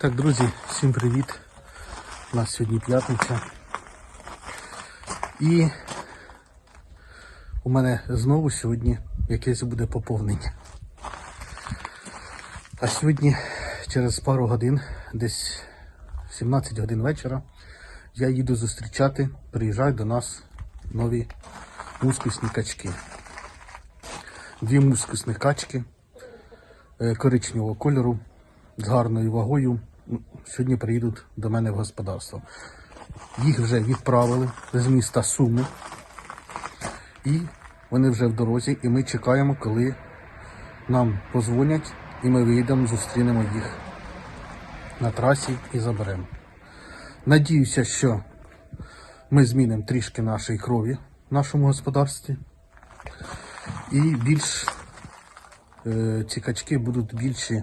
Так, друзі, всім привіт. У нас сьогодні п'ятниця. І у мене знову сьогодні якесь буде поповнення. А сьогодні через пару годин, десь 17 годин вечора, я їду зустрічати, приїжджають до нас нові мускусні качки. Дві мускусних качки е, коричневого кольору з гарною вагою. Сьогодні приїдуть до мене в господарство. Їх вже відправили з міста Суми. І вони вже в дорозі, і ми чекаємо, коли нам позвонять, і ми вийдемо, зустрінемо їх на трасі і заберемо. Надіюся, що ми змінимо трішки нашої крові в нашому господарстві. І більш е, ці качки будуть більші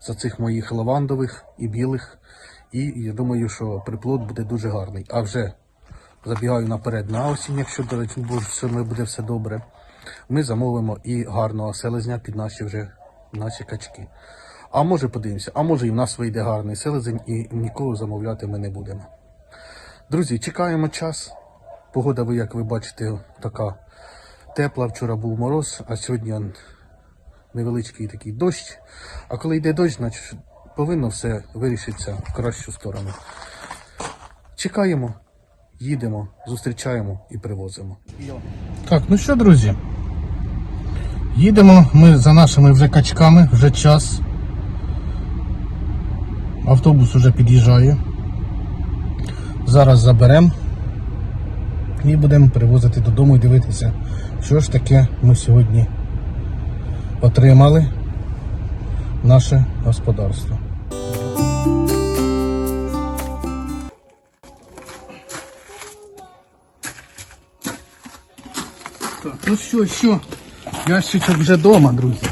за цих моїх лавандових і білих. І я думаю, що приплод буде дуже гарний. А вже забігаю наперед на осінь, якщо до речі, буде все добре. Ми замовимо і гарного селезня під наші вже наші качки. А може подивимося, а може і в нас вийде гарний селезень, і нікого замовляти ми не будемо. Друзі, чекаємо час. Погода, ви, як ви бачите, така тепла. Вчора був мороз, а сьогодні невеличкий такий дощ. А коли йде дощ, значить повинно все вирішитися в кращу сторону. Чекаємо, їдемо, зустрічаємо і привозимо. Так, ну що, друзі? Їдемо ми за нашими вже качками, вже час. Автобус вже під'їжджає. Зараз заберемо і будемо привозити додому і дивитися, що ж таке ми сьогодні отримали наше господарство. Так, ну що, що? Ящичок вже вдома, друзі.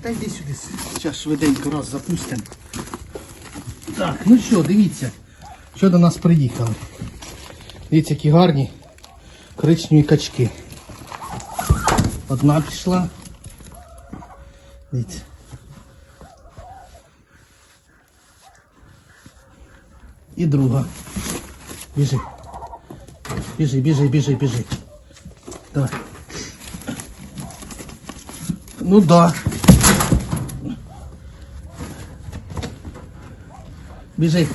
Та йди сюди. Зараз швиденько раз запустимо. Так, ну що, дивіться, що до нас приїхали. Дивіться, які гарні коричневі качки. Одна пішла. Дивіться. І друга. Біжи. Біжи, біжи, біжи, біжи. Давай. Ну да. Біжи.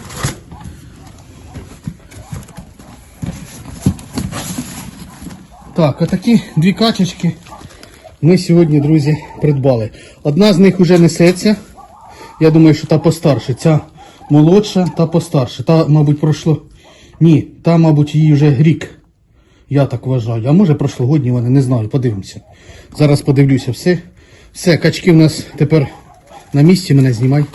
Так, отакі дві качечки ми сьогодні, друзі, придбали. Одна з них вже несеться. Я думаю, що та постарше. Ця молодша та постарше. Та, мабуть, пройшло. Ні, та, мабуть, їй вже рік. Я так вважаю. А може прошлогодні вони, не знаю, подивимося. Зараз подивлюся все. Все, качки в нас тепер на місці, мене знімай.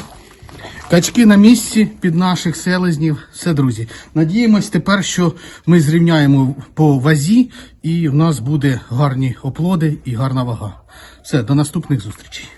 Качки на місці під наших селезнів. Все, друзі. Надіємось тепер, що ми зрівняємо по вазі і в нас буде гарні оплоди і гарна вага. Все, до наступних зустрічей.